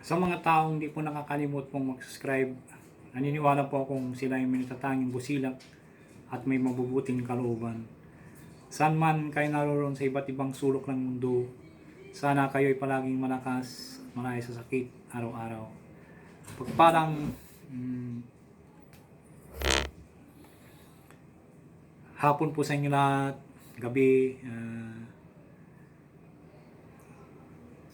Sa mga taong hindi po nakakalimot pong mag-subscribe, naniniwala po akong sila ay may natatanging busilak at may mabubuting kalooban. Saan man kayo naroon sa iba't ibang sulok ng mundo, sana kayo ay palaging malakas at sa sakit araw-araw. Pagpalang mm, hapon po sa inyo lahat, gabi, ah,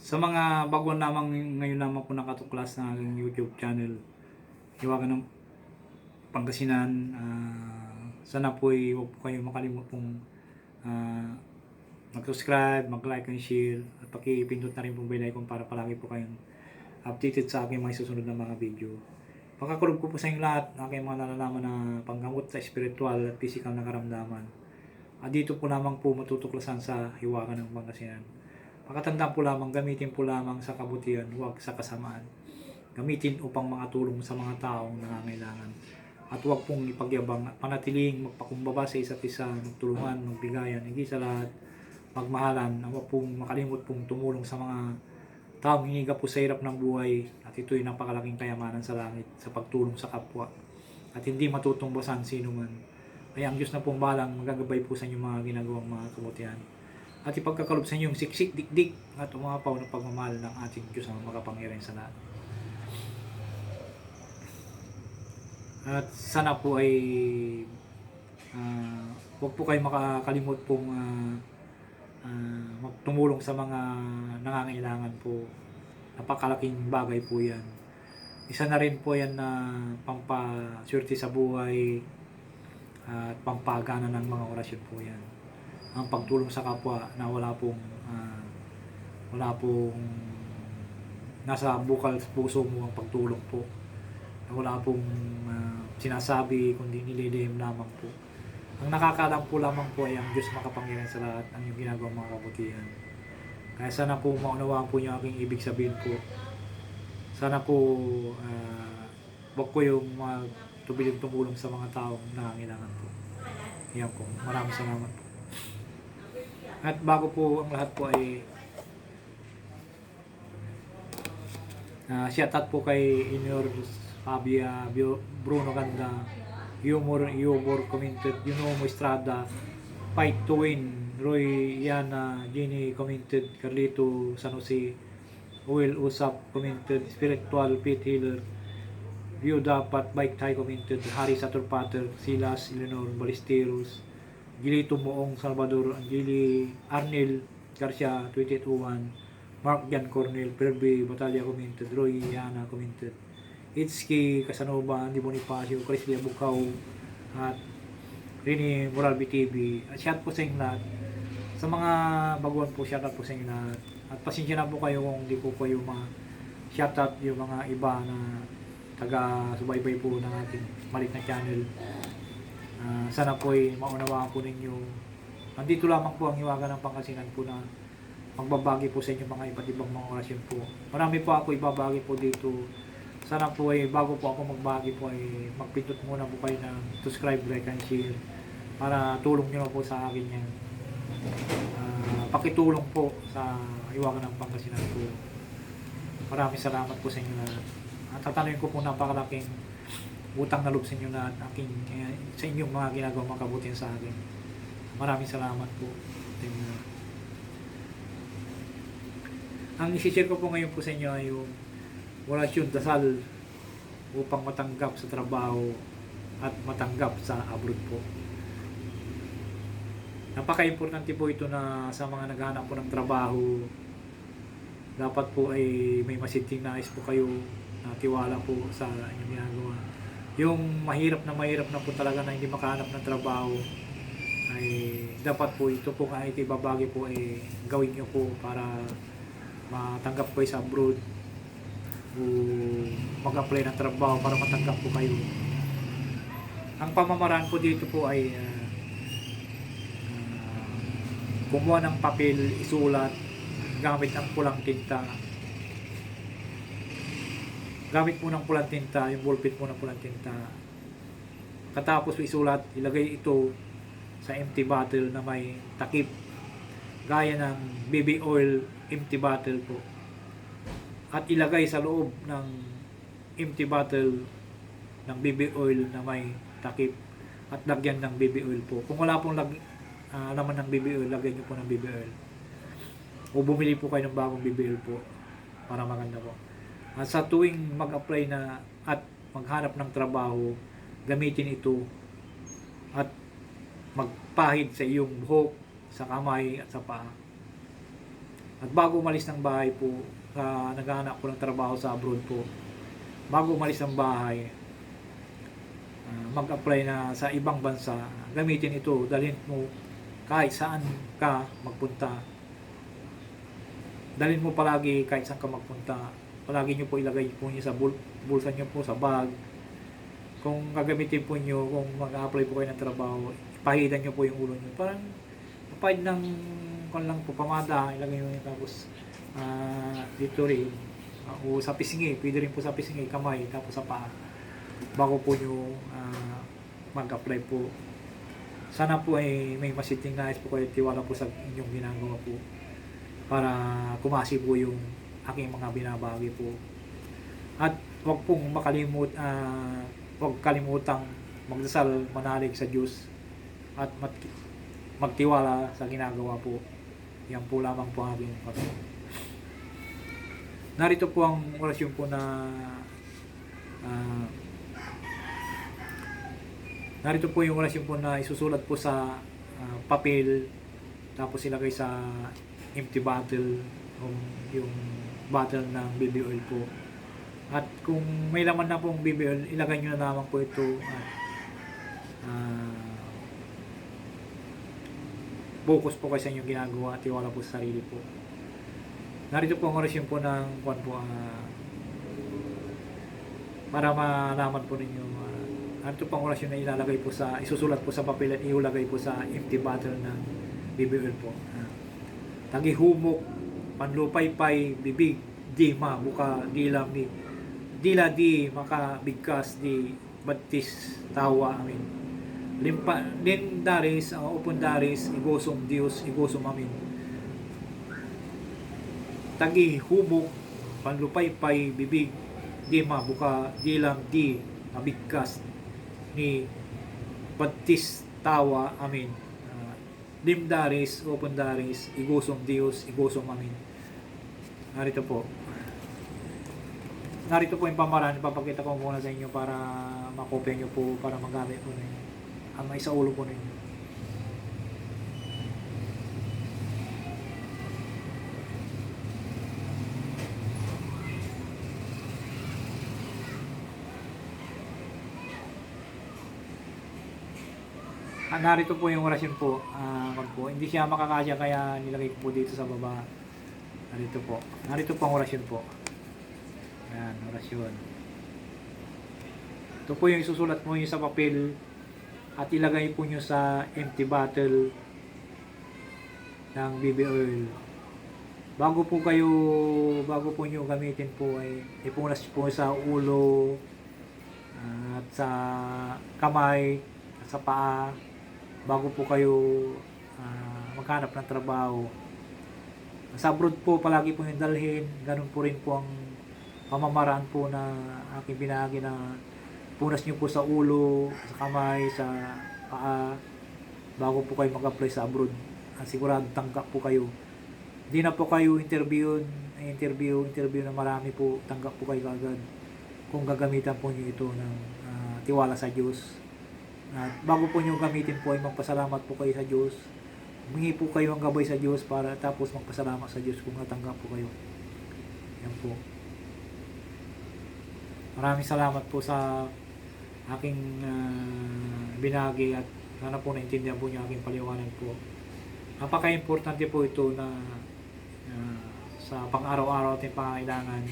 sa mga baguhan lamang ngayon lamang po nakatuklas ng aking YouTube channel, Hiwagan ng Pangasinan. ah, sana po ay huwag po kayo makalimut pong ah, mag-subscribe, mag-like and share at pakipindot na rin pong bell icon para palagi po kayong updated sa aking mga susunod na mga video. Pagkakulog ko po sa inyo lahat ng aking mga nalalaman na panggamot sa spiritual at physical na karamdaman. At dito po lamang po matutuklasan sa hiwakan ng Pangasinan. Pakatandaan po lamang, gamitin po lamang sa kabutihan, huwag sa kasamaan. Gamitin upang makatulong sa mga taong nangangailangan. At huwag pong ipagyabang at panatiling magpakumbaba sa isa't isa, magtulungan, magbigayan, higit sa lahat, magmahalan, huwag pong makalimot pong tumulong sa mga taong hiniga po sa hirap ng buhay at ito'y napakalaking kayamanan sa langit sa pagtulong sa kapwa at hindi matutungbasan sino man. Kaya ang Diyos na pong balang magagabay po sa inyong mga ginagawang mga kabutihan at ipagkakalob sa inyong siksik, dikdik at umapaw ng pagmamahal ng ating Diyos na makapangyarihan sa lahat. At sana po ay ah, huwag po kayo makakalimot pong ah, ah, magtumulong sa mga nangangailangan po. Napakalaking bagay po yan. Isa na rin po yan na pampaswerte sa buhay at pampagana ng mga orasyon po yan. Ang pagtulong sa kapwa na wala pong ah, wala pong nasa bukal puso mo ang pagtulong po na wala pong ah, sinasabi kundi nililihim lamang po. Ang nakakaalam po lamang po ay ang Diyos makapangyarihan sa lahat ang iyong ginagawang mga kabutihan. Kaya sana po maunawaan po niyo aking ibig sabihin po. Sana po uh, wag ko yung magtubiling tumulong sa mga taong nangangailangan po. Yan po. Maraming salamat po. At bago po ang lahat po ay uh, shout out po kay Inyor Fabia Bruno Ganda. Humor Humor commented. Yunomo Estrada. Fight to Win. Roy Yana Jenny commented. Carlito San Jose. Will Usap commented. Spiritual Pit Healer. View Dapat Bike Thai commented. Harry Satur Pater Silas Eleanor Ballesteros Gilito Moong Salvador Angeli Arnel Garcia 2801 Mark Jan Cornel Perbe Batalya commented Roy Yana commented Itski Casanova Andy Bonifacio Chris Bukaw at Rini Moral BTV at shout po sa inyo lahat. Sa mga baguhan po shout out po sa inyo lahat. At pasensya na po kayo kung hindi po kayo ma shout out yung mga iba na taga subaybay po ng ating malit na channel Ah, sana po ay maunawaan po ninyo nandito lamang po ang hiwaga ng pangasinan po na magbabagi po sa inyo mga iba't ibang mga orasyon po marami po ako ibabagi po dito sana po ay bago po ako magbagi po ay magpindot muna po kayo ng subscribe, like, and share para tulong nyo na po sa akin yan. Ah, pakitulong po sa Iwagan ng Pangasinan po. Maraming salamat po sa inyo lahat. At tatanungin ko po napakalaking utang na loob sa inyo na aking, eh, sa inyong mga ginagawa mga kabutihan sa akin. Maraming salamat po. lahat. Ang isi-share ko po ngayon po sa inyo ay yung orasyon dasal upang matanggap sa trabaho at matanggap sa abroad po. Napaka-importante po ito na sa mga naghahanap po ng trabaho, dapat po ay may masiting nais po kayo na tiwala po sa inyong ginagawa. Yung mahirap na mahirap na po talaga na hindi makahanap ng trabaho, ay dapat po ito po kahit ibabagi po ay gawin nyo po para matanggap po sa abroad o mag-apply ng trabaho para matanggap po kayo. Ang pamamaraan po dito po ay ah, ah, kumuha ng papel, isulat, gamit ang pulang tinta. Gamit po ng pulang tinta, yung ballpen po ng pulang tinta. Katapos po isulat, ilagay ito sa empty bottle na may takip. Gaya ng baby oil empty bottle po. at ilagay sa loob ng empty bottle ng BB oil na may takip at lagyan ng BB oil po. Kung wala pong lag, ah, laman ng BB oil, lagyan nyo po ng BB oil. O bumili po kayo ng bagong BB oil po para maganda po. At sa tuwing mag-apply na at maghanap ng trabaho, gamitin ito at magpahid sa iyong buhok, sa kamay at sa paa. At bago umalis ng bahay po, sa naghahanap po ng trabaho sa abroad po, bago umalis ng bahay, ah, mag-apply na sa ibang bansa, gamitin ito, dalhin mo kahit saan ka magpunta. Dalhin mo palagi kahit saan ka magpunta. Palagi nyo po ilagay po nyo sa bul- bulsa nyo po, sa bag. Kung gagamitin po nyo, kung mag-apply po kayo ng trabaho, ipahidan nyo po yung ulo nyo. Parang kapahid ng kung lang po pamada, ilagay nyo yun tapos ah, dito rin. Ah, o sa pisngi, pwede rin po sa pisngi, kamay, tapos sa paa. Bago po nyo ah, mag-apply po. Sana po ay may masiting nais po kayo tiwala po sa inyong ginagawa po para kumasi po yung aking mga binabagi po. At wag pong makalimut, ah, wag kalimutang magdasal manalig sa Diyos at magtiwala sa ginagawa po. Yan po lamang po aking pag- Narito po ang orasyon po na ah, narito po yung orasyon po na isusulat po sa ah, papel tapos ilagay sa empty bottle yung, yung bottle ng BB oil po. At kung may laman na pong BB oil, ilagay nyo na lamang po ito at ah, focus po kayo sa inyong ginagawa at tiwala po sa sarili po. Narito po ang orasyon po ng kwan po ah, para malaman po ninyo ah, narito po ang orasyon na ilalagay po sa isusulat po sa papel at iulagay po sa empty bottle ng BB oil po. Ah, tagihumok, panlupay-pay, bibig, di ma, buka, di lam, di, dila di, maka, bigkas, di, batis, tawa, amin. Limpa, din daris, uh, upon daris, igosong Dios, igosong amin. Tagi, humok, panlupay-pay, bibig, di ma, buka, di mabigkas, ni, batis, tawa, amin. Uh, limdaris, open daris, igusong Dios, igusong amin. Narito po. Narito po yung pamaraan, ipapakita ko muna sa inyo para makopya nyo po, para magamit po ninyo. Ang may sa ulo po ninyo. Narito po yung orasyon po. Wag po. Hindi siya makakasya kaya nilagay ko po dito sa baba. Narito po. Narito po ang orasyon po. Yan, orasyon. Ito po yung isusulat mo nyo sa papel at ilagay po nyo sa empty bottle ng BB oil. Bago po kayo, bago po nyo gamitin po ay ipunas po sa ulo at sa kamay at sa paa bago po kayo ah, maghanap ng trabaho. Sa abroad po, palagi po yung dalhin. Ganun po rin po ang pamamaraan po na aking binagi na punas nyo po sa ulo, sa kamay, sa paa, bago po kayo mag-apply sa abroad. At sigurado tanggap po kayo. Hindi na po kayo interview, interview, interview na marami po, tanggap po kayo agad kung gagamitan po nyo ito ng ah, tiwala sa Diyos. At bago po nyo gamitin po ay magpasalamat po kayo sa Diyos. Humingi po kayo ang gabay sa Diyos para tapos magpasalamat sa Diyos kung natanggap po kayo. Yan po. Maraming salamat po sa aking ah, binagi at sana po naintindihan po niyo aking paliwanag po. Napaka-importante po ito na ah, sa pang-araw-araw ating pangailangan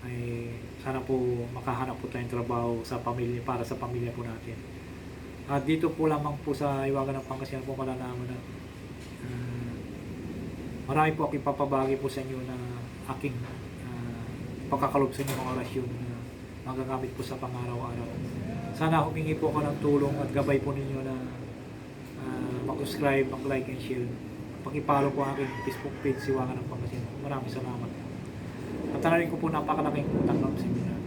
ay sana po makahanap po tayong trabaho sa pamilya para sa pamilya po natin. At dito po lamang po sa Iwagan ng Pangasinan po malalaman na ah, marami po akong papabagi po sa inyo na aking uh, pagkakalob sa inyo mga orasyon na magagamit po sa pang-araw-araw. Sana humingi po ako ng tulong at gabay po ninyo na uh, mag-subscribe, mag-like and share. Pakipalo po ang aking Facebook page, Siwangan ng Pangasinan. Maraming salamat. At At na rin ko po napakalaking utang sa inyo.